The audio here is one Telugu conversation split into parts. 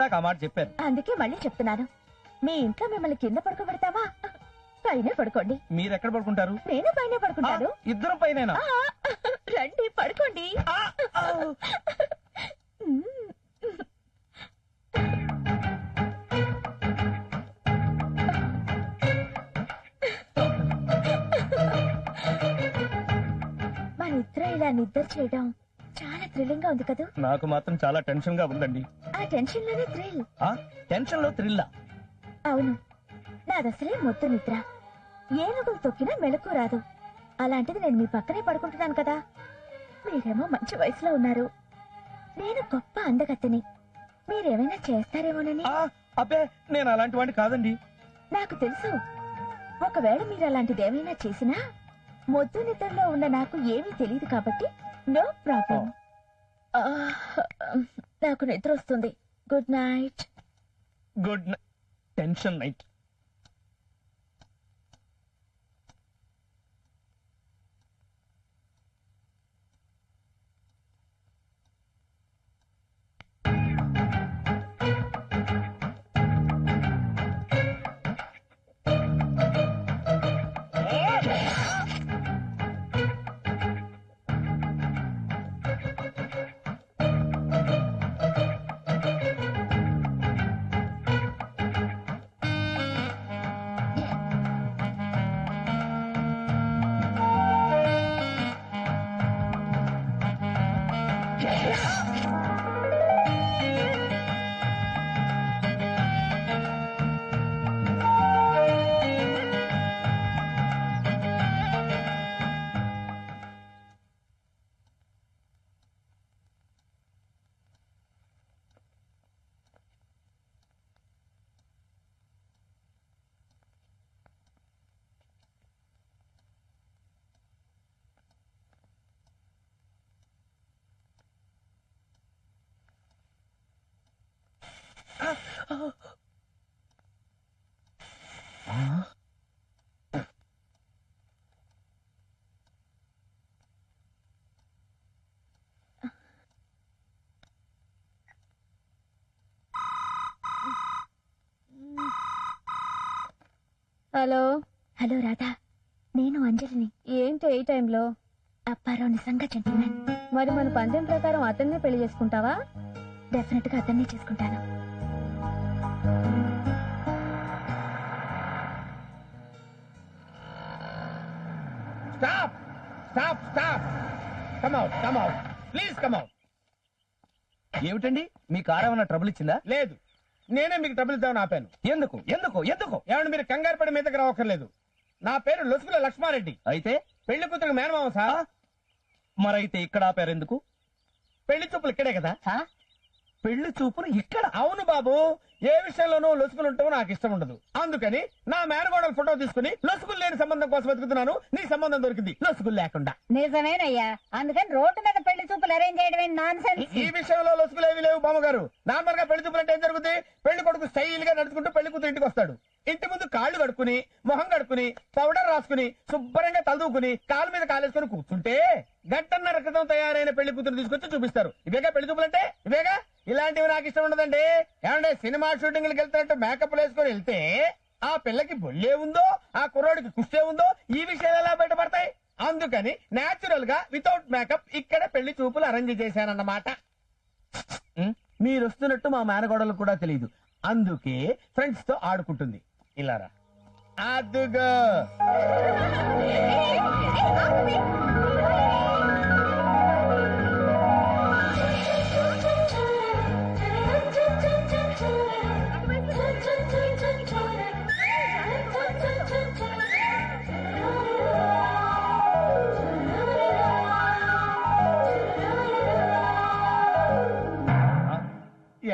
నాకు ఆ మాట చెప్పారు. అందుకే మళ్ళీ చెప్తున్నాను. మీ ఇంట్లో మిమ్మల్ని కింద పడుకోబెడతావా? పైన పడుకోండి. మీరు ఎక్కడ పడుకుంటారు? నేను పైన పడుకుంటాను. ఇద్దరం పైన రండి పడుకోండి. మన ఇద్దరం ఇలా నిద్ర చేయడం థ్రిల్లింగ్గా ఉంది కదా? నాకు మాత్రం చాలా టెన్షన్గా ఉందండి. ఆ టెన్షన్లోనే థ్రిల్. ఆ? టెన్షన్లో థ్రిల్లా? అవును. నాదసలే మొద్దు నిద్ర. ఏనుగులు తొక్కినా మెలకు రాదు. అలాంటిది నేను మీ పక్కనే పడుకుంటున్నాను కదా. మీరేమో మంచి వయసులో ఉన్నారు. నేను గొప్ప అందగత్తెని. మీరేమైనా చేస్తారేమోనని. ఆ, అబ్బే నేను అలాంటి వాడిని కాదండి. నాకు తెలుసు. ఒకవేళ మీరు అలాంటిది ఏమైనా చేసినా మొద్దు నిద్రలో ఉన్న నాకు ఏమీ తెలియదు కాబట్టి నో ప్రాబ్లం నాకు నిద్ర వస్తుంది good night good tension night Yeah. Hello. Hello Radha నేను అంజలిని. ఏంటి ఏ టైంలో? అప్పారావు నిజంగా జెంటిల్మెన్ మరి మన పందెం ప్రకారం అతన్నే పెళ్ళి చేసుకుంటావా? డెఫినెట్గా అతన్నే చేసుకుంటాను. Stop stop stop come out come out please come out ఏమిటండి? మీ కార్ ఏమైనా ట్రబుల్ ఇచ్చిందా? లేదు. నేనే మీకు డబ్బులు ఇద్దామని ఆపాను. ఎందుకు? ఎందుకు? ఎందుకు? ఏమంటే మీరు కంగారు పడి మీదకి రావక్కర్లేదు. నా పేరు లొసుకుల లక్ష్మారెడ్డి. అయితే? పెళ్ళి కూతురు మేనమామ సార్. మరైతే ఇక్కడ ఆపారు ఎందుకు పెళ్ళి చూపులు ఇక్కడే కదా. పెళ్ళి చూపులు ఇక్కడ? అవును బాబు. ఏ విషయంలోనూ లొసుకులు ఉంటావో నాకు ఇష్టం ఉండదు. అందుకని నా మేనగోడల ఫోటో తీసుకుని లొసుకులు లేని సంబంధం కోసం వెతుకుతున్నాను. నీ సంబంధం దొరికింది. లొసుకులు లేకుండా. నిజమేనయ్యా. అందుకని రోడ్డు మీద పెళ్ళి చూపులు అరేంజ్ చేయడం ఈ విషయంలో లొసుకులు ఏవి లేవు బామ్మగారు. నార్మల్గా పెళ్ళి చూపులు అంటే ఏం జరుగుతుంది పెళ్ళి కొడుకు స్టైల్గా నడుచుకుంటూ పెళ్ళి కూతురు ఇంటికి వస్తాడు. ఇంటి ముందు కాళ్ళు కడుక్కుని మొహం కడుక్కుని పౌడర్ రాసుకుని శుభ్రంగా తలదూకుని కాలు మీద కాలేసుకుని కూర్చుంటే గంటన్నర క్రితం తయారైన పెళ్ళి కూతురు తీసుకొచ్చి చూపిస్తారు. ఇవేగా పెళ్ళి చూపులు అంటే ఇవేగా? ఇలాంటివి నాకు ఇష్టం ఉండదండి. ఏమంటే సినిమా షూటింగ్లకు వెళ్తున్నట్టు మేకప్ వేసుకొని వెళ్తే ఆ పిల్లకి బొల్లే ఉందో ఆ కుర్రోడికి కుస్తే ఉందో ఈ విషయాలు ఎలా బయటపడతాయి? అందుకని నేచురల్గా వితౌట్ మేకప్ ఇక్కడ పెళ్ళి చూపులు అరేంజ్ చేశానన్నమాట. మీరు వస్తున్నట్టు మా మేనగోడలకు కూడా తెలియదు అందుకే ఫ్రెండ్స్తో ఆడుకుంటుంది. ఇలారా? అదుగో.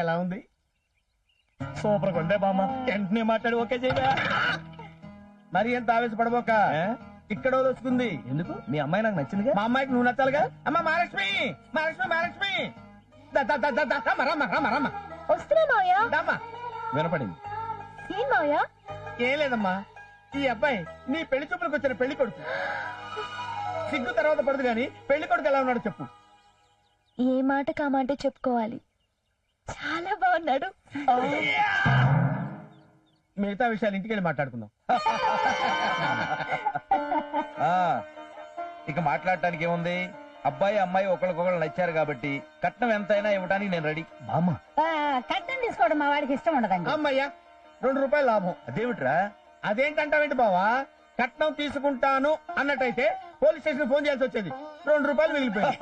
ఎలా ఉంది? సూపర్గా ఉందే బామ్మ. వెంటనే మాట్లాడి ఓకే చేయగా మరి ఎంత ఆవేశపడబోక? ఇక్కడ వస్తుంది ఎందుకు? మీ అమ్మాయి నాకు నచ్చిందిగా? మా అమ్మాయికి నువ్వు నచ్చాలిగా? అమ్మ మహాలక్ష్మి! మహాలక్ష్మి మహాలక్ష్మి. వస్తున్నా దమ్మా. వినపడింది. ఏం మావయ్య? ఏం లేదమ్మా. ఈ అబ్బాయి నీ పెళ్ళి చూపులకు వచ్చిన పెళ్ళి కొడుకు. సిగ్గు తర్వాత పడదు గాని పెళ్ళి కొడుకు ఎలా ఉన్నాడు చెప్పు. ఏ మాట కామంటే చెప్పుకోవాలి. చాలా బాగున్నాడు. మిగతా విషయాలు ఇంటికి వెళ్ళి మాట్లాడుకుందాం. ఆ ఇక మాట్లాడటానికి ఏముంది? అబ్బాయి అమ్మాయి ఒకరికొకరు నచ్చారు కాబట్టి కట్నం ఎంతైనా ఇవ్వడానికి నేను రెడీ. బామ్మ ఆ, కట్నం తీసుకోవడం మా వాడికి ఇష్టం ఉండదండి. అమ్మయ్యా రెండు రూపాయలు లాభం. అదేమిట్రా? అదేంటంటావేంటి బావా? కట్నం తీసుకుంటాను అన్నట్టయితే పోలీస్ స్టేషన్ ఫోన్ చేయాల్సి వచ్చేది. రెండు రూపాయలు మిగిలిపోయింది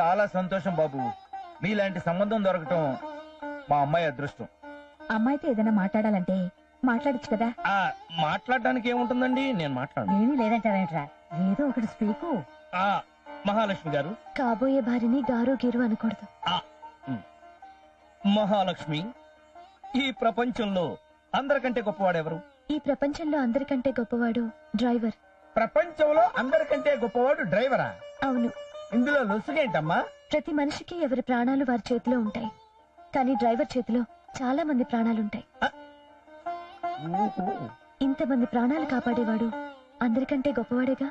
చాలా సంతోషం బాబు. మీలాంటి సంబంధం దొరకటం మా అమ్మాయి అదృష్టం. అమ్మాయితో ఏదైనా మాట్లాడాలంటే మాట్లాడచ్చు కదా? ఆ మాట్లాడడానికి ఏముంటుందండి? నేను మాట్లాడు ఏమీ లేదంటావేంట్రా? ఏదో ఒకటి స్పీకు. ఆ మహాలక్ష్మి గారు. కాబోయే భార్యని గారు గీరు అనకూడదు. మహాలక్ష్మి ఈ ప్రపంచంలో అందరికంటే గొప్పవాడెవరు ఈ ప్రపంచంలో అందరికంటే గొప్పవాడు డ్రైవర్. ప్రపంచంలో అందరికంటే గొప్పవాడు డ్రైవరా? అవును. ఇందులో లొసుగేంటమ్మా? ప్రతి మనిషికి ఎవరి ప్రాణాలు వారి చేతిలో ఉంటాయి. కానీ డ్రైవర్ చేతిలో చాలా మంది ప్రాణాలుంటాయి. ఇంతమంది ప్రాణాలు కాపాడేవాడు అందరికంటే గొప్పవాడేగా?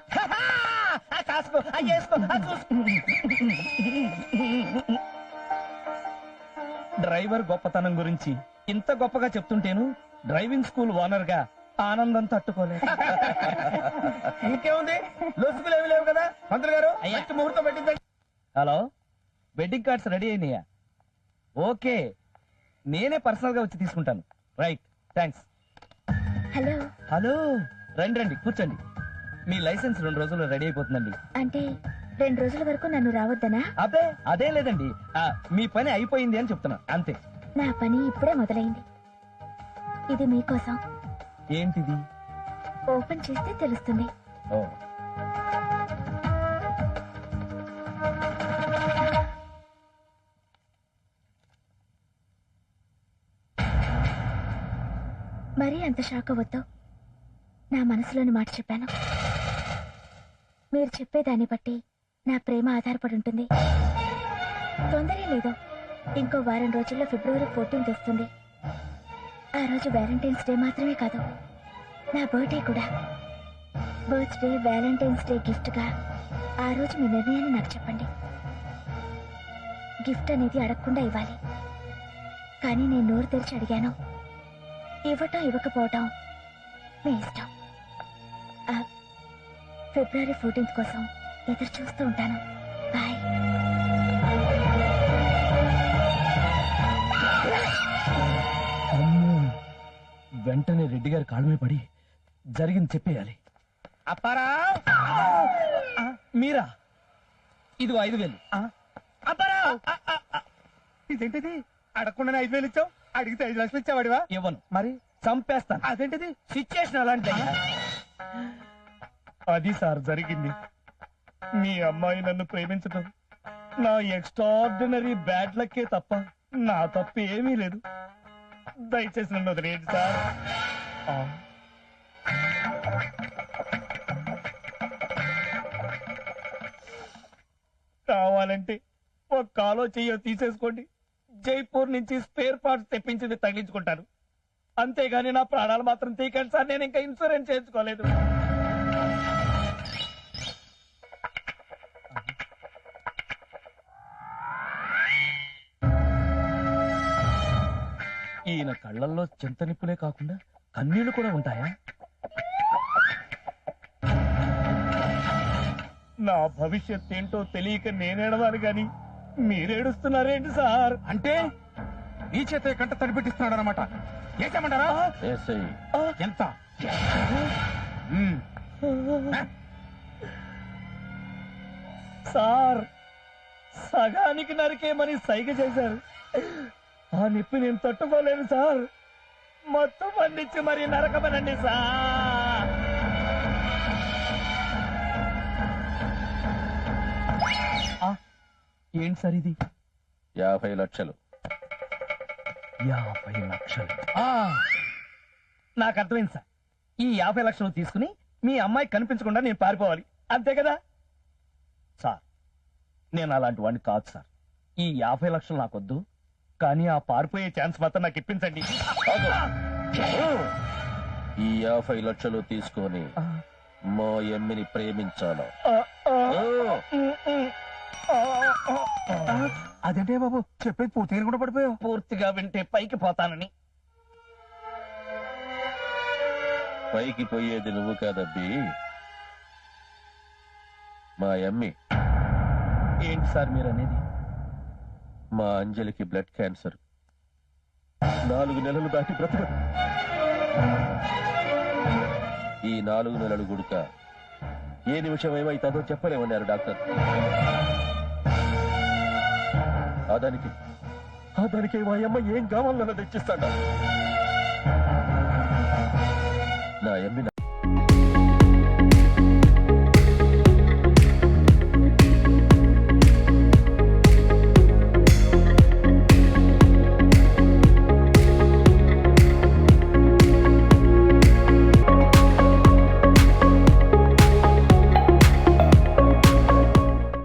డ్రైవర్ గొప్పతనం గురించి ఇంత గొప్పగా చెప్తుంటేను డ్రైవింగ్ స్కూల్ ఓనర్గా ఆనందం తట్టుకోలేదు. ఇంకేముంది? లొసుగులు ఏమి లేవు కదా మంత్రులు గారు? ముహూర్తం పెట్టిందండి హలో? వెడ్డింగ్ కార్డ్స్ రెడీ అయినాయా? ఓకే. నేనే పర్సనల్గా వచ్చి తీసుకుంటాను. Right thanks hello. హలో. రండి రండి కూర్చోండి. మీ లైసెన్స్ రెండు రోజుల్లో రెడీ అయిపోతుందండి. అంటే రెండు రోజుల వరకు నన్ను రావద్దనా? అబ్బే అదే లేదండి. ఆ, మీ పని అయిపోయింది అని చెప్తున్నా. అంతే. నా పని ఇప్పుడే మొదలైంది. ఇది మీకోసం. ఏంటిది? ఓపెన్ చేస్తే తెలుస్తుంది. ఓ. అంత షాక్ అవ్వద్దు నా మనసులోని మాట చెప్పాను. మీరు చెప్పేదాన్ని బట్టి నా ప్రేమ ఆధారపడి ఉంటుంది. తొందరే లేదు ఇంకో వారం రోజుల్లో ఫిబ్రవరి ఫోర్టీన్త్ వస్తుంది. ఆ రోజు వ్యాలంటైన్స్ డే మాత్రమే కాదు నా బర్త్డే కూడా. బర్త్డే వ్యాలంటైన్స్ డే గిఫ్ట్గా ఆ రోజు మీ నిర్ణయాన్ని నాకు చెప్పండి. గిఫ్ట్ అనేది అడగకుండా ఇవ్వాలి. కానీ నేను నోరు తెరిచి అడిగాను. ఇవ్వటం ఇవ్వకపోవటం మీ ఇష్టం. ఆ, ఫిబ్రవరి ఫోర్టీన్త్ కోసం ఎదురు చూస్తూ ఉంటాను. బాయ్. వెంటనే రెడ్డి గారి కాళ్ళ మీద పడి జరిగింది చెప్పేయాలి. అప్పారా? మీరా? ఇది ఐదు వేలు. అప్పారా? ఇదేంటిది? అడగకుండా ఐదు వేలు ఇచ్చావు? అడిగితే ఐదు లక్షలు ఇచ్చావాడివా? ఇవ్వను. మరి? చంపేస్తాను. అదేంటిది? సిచ్యుయేషన్ అలాంటి అది సార్ జరిగింది. మీ అమ్మాయి నన్ను ప్రేమించడం నా ఎక్స్ట్రాడినరీ బ్యాడ్ లక్కే తప్ప నా తప్పు ఏమీ లేదు. దయచేసి నన్ను వదిలేయండి సార్. కావాలంటే ఒక కాలో చెయ్యో తీసేసుకోండి. జైపూర్ నుంచి స్పేర్ పార్ట్స్ తెప్పించింది తగిలించుకుంటాను. అంతేగాని నా ప్రాణాలు మాత్రం తీకండి సార్ నేను ఇంకా ఇన్సూరెన్స్ చేయించుకోలేదు. ఈయన కళ్ళల్లో చింత నిప్పులే కాకుండా కన్నీళ్ళు కూడా ఉంటాయా? నా భవిష్యత్ ఏంటో తెలియక నేనేడవాలి గాని మీరేడుస్తున్నారేంటి సార్? అంటే నీ చేత కంట తడిపెట్టిస్తున్నాడు అనమాట ఏమంటారా ఎంత. సార్ సగానికి నరికేమని సైగ చేశారు. ఆ నొప్పి నేను తట్టుకోలేను సార్. మొత్తం అందించి మరి నరకమనండి సార్. ఏంటి సార్ ఇది? యాభై లక్షలు. యాభై లక్షలు. ఆ, నాకు అర్థమైంది సార్. ఈ యాభై లక్షలు తీసుకుని మీ అమ్మాయి కనిపించకుండా నేను పారిపోవాలి. అంతే కదా? సార్ నేను అలాంటి వాడిని కాదు సార్. ఈ యాభై లక్షలు నాకొద్దు. కానీ ఆ పారిపోయే ఛాన్స్ మాత్రం నాకు ఇప్పించండి. ఈ యాభై లక్షలు తీసుకొని మా ఎమ్మిని ఆ, ఆ, ఓ, ఉమ్, ఆ. అదేంటే బాబు? చెప్పేది పూర్తిగా కూడా పడిపోయావు. పూర్తిగా వింటే పైకి పోతానని. పైకి పోయేది నువ్వు కాదబ్బి. మా అమ్మి. ఏంటి సార్ మీరు అనేది మా అంజలికి బ్లడ్ క్యాన్సర్. నాలుగు నెలలు దాటి బ్రతకదు ఈ నాలుగు నెలలు గుడుక. ఏ నిమిషం ఏమైతుందో చెప్పలేమన్నారు డాక్టర్. ఆ దానికి ఆ దానికి మా అమ్మ ఏం కావాలన్నది ఇచ్చిస్తాడా నా అమ్మి